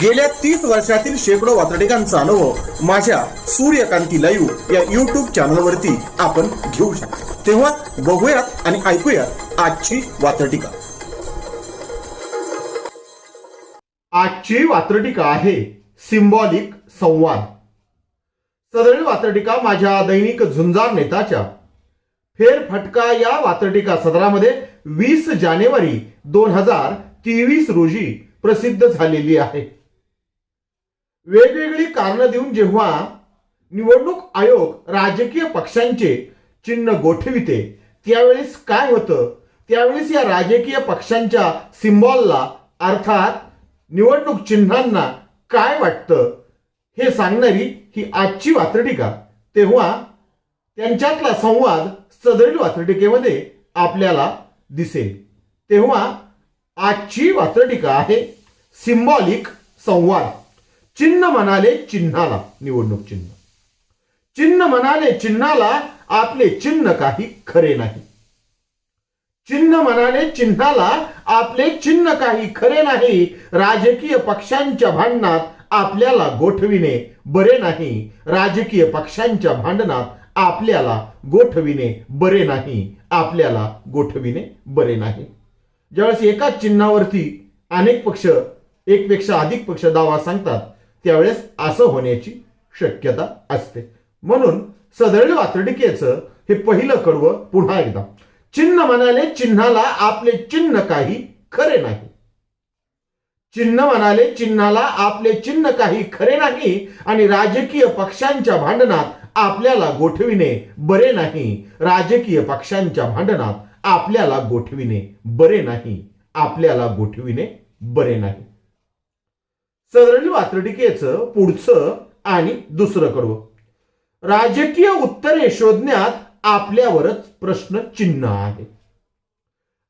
गेल्या तीस वर्षातील शेकडो वातडिकांचा अनुभव माझ्या सूर्यकांती लाईव्ह या युट्यूब चॅनलवरती आपण घेऊ शकतो. तेव्हा बघूयात आणि ऐकूयात आजची वातडिका आजची वात्रटिका आहे सिम्बॉलिक संवाद. सदरील वात्रटिका माझ्या दैनिक झुंजार नेताच्या. फेरफटका या वात्रटिका सदरामध्ये वीस जानेवारी दोन हजार तेवीस रोजी प्रसिद्ध झालेली आहे. वेगवेगळी कारणं देऊन जेव्हा निवडणूक आयोग राजकीय पक्षांचे चिन्ह गोठविते त्यावेळेस काय होतं? त्यावेळेस या राजकीय पक्षांच्या सिम्बॉलला अर्थात निवडणूक चिन्हांना काय वाटतं? हे सांगणारी ही आजची वात्रटिका. तेव्हा त्यांच्यातला संवाद सदरील वात्रटिकेमध्ये आपल्याला दिसेल. तेव्हा आजची वात्रटिका आहे सिम्बॉलिक संवाद. चिन्ह म्हणाले चिन्हाला निवडणूक चिन्ह. चिन्ह म्हणाले चिन्हाला आपले चिन्ह काही खरे नाही. चिन्ह म्हणाले चिन्हाला आपले चिन्ह काही खरे नाही. राजकीय पक्षांच्या भांडणात आपल्याला गोठविणे बरे नाही. राजकीय पक्षांच्या भांडणात आपल्याला गोठविणे बरे नाही. आपल्याला गोठविणे बरे नाही. ज्यावेळेस एकाच चिन्हावरती अनेक पक्ष एकपेक्षा अधिक पक्ष दावा सांगतात त्यावेळेस असं होण्याची शक्यता असते. म्हणून सदळ वातडिकेचं हे पहिलं कडवं पुन्हा एकदा. चिन्ह म्हणाले चिन्हाला आपले चिन्ह काही खरे नाही. चिन्ह म्हणाले चिन्हाला आपले चिन्ह काही खरे नाही आणि राजकीय पक्षांच्या भांडणात आपल्याला गोठविणे बरे नाही. राजकीय पक्षांच्या भांडणात आपल्याला गोठविणे बरे नाही. आपल्याला गोठविणे बरे नाही. सरळ वात्रटिकेचं पुढचं आणि दुसरं कडवं. राजकीय उत्तरे शोधण्यात आपल्यावरच प्रश्न चिन्ह आहे.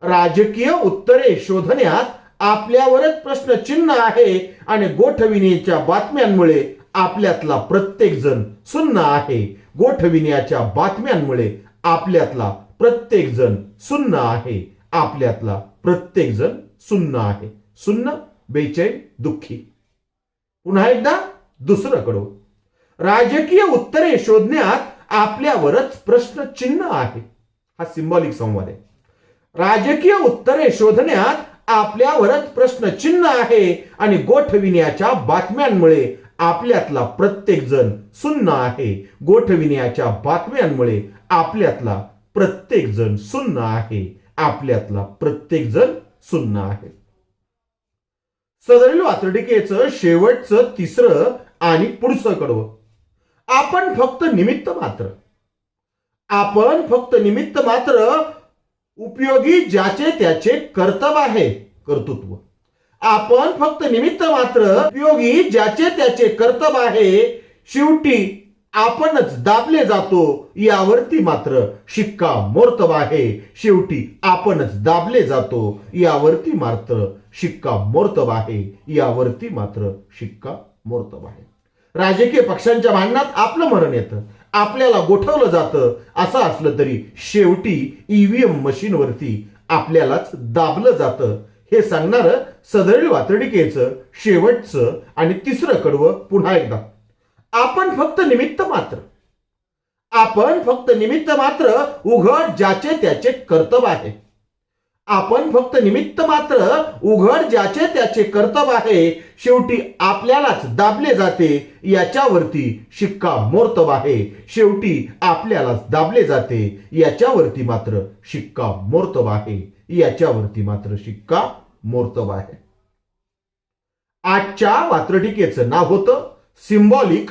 राजकीय उत्तरे शोधण्यात आपल्यावरच प्रश्न चिन्ह आहे आणि गोठविण्याच्या बातम्यांमुळे आपल्यातला प्रत्येक जण सुन्न आहे. गोठविण्याच्या बातम्यांमुळे आपल्यातला प्रत्येक जण सुन्न आहे. आपल्यातला प्रत्येक जण सुन्न आहे. सुन्न बेचैन दुःखी. पुन्हा एकदा दुसरं राजकीय उत्तरे शोधण्यात आपल्यावरच प्रश्न चिन्ह आहे. हा सिम्बॉलिक संवाद आहे. राजकीय उत्तरे शोधण्यात आपल्यावरच प्रश्न चिन्ह आहे आणि गोठविण्याच्या बातम्यांमुळे आपल्यातला प्रत्येक जण सुन्न आहे. गोठविण्याच्या बातम्यांमुळे आपल्यातला प्रत्येक जण सुन्न आहे. आपल्यातला प्रत्येक जण सुन्न आहे. सदरील वात्रटिकेचं शेवटचं तिसरं आणि पुढचं कडवं. आपण फक्त निमित्त मात्र. आपण फक्त निमित्त मात्र उपयोगी ज्याचे त्याचे कर्तव्य आहे कर्तृत्व. आपण फक्त निमित्त मात्र उपयोगी ज्याचे त्याचे कर्तव्य आहे शेवटी आपणच दाबले जातो. यावरती मात्र शिक्का मोर्तब आहे. शेवटी आपणच दाबले जातो. यावरती मात्र शिक्का मोर्तब आहे. यावरती मात्र शिक्का मोर्तब आहे. राजकीय पक्षांच्या भांडणात आपलं मरण येतं. आपल्याला गोठवलं जातं. असं असलं तरी शेवटी ईव्हीएम मशीनवरती आपल्यालाच दाबलं जातं. हे सांगणारं सदळी वातडिकेचं शेवटचं आणि तिसरं कडवं पुन्हा एकदा. आपण फक्त निमित्त मात्र. आपण फक्त निमित्त मात्र उघड ज्याचे त्याचे कर्तव्य आहे. आपण फक्त निमित्त मात्र उघड ज्याचे त्याचे कर्तव्य आहे शेवटी आपल्यालाच दाबले जाते याच्यावरती शिक्का मोर्तब आहे. शेवटी आपल्यालाच दाबले जाते याच्यावरती मात्र शिक्का मोर्तब आहे. याच्यावरती मात्र शिक्का मोर्तब आहे. आजच्या वात्रटिकेचं नाव होतं सिम्बॉलिक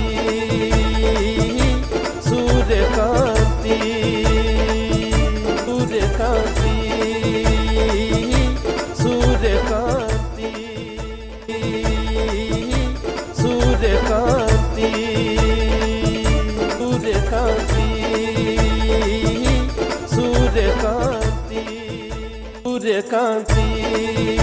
कांती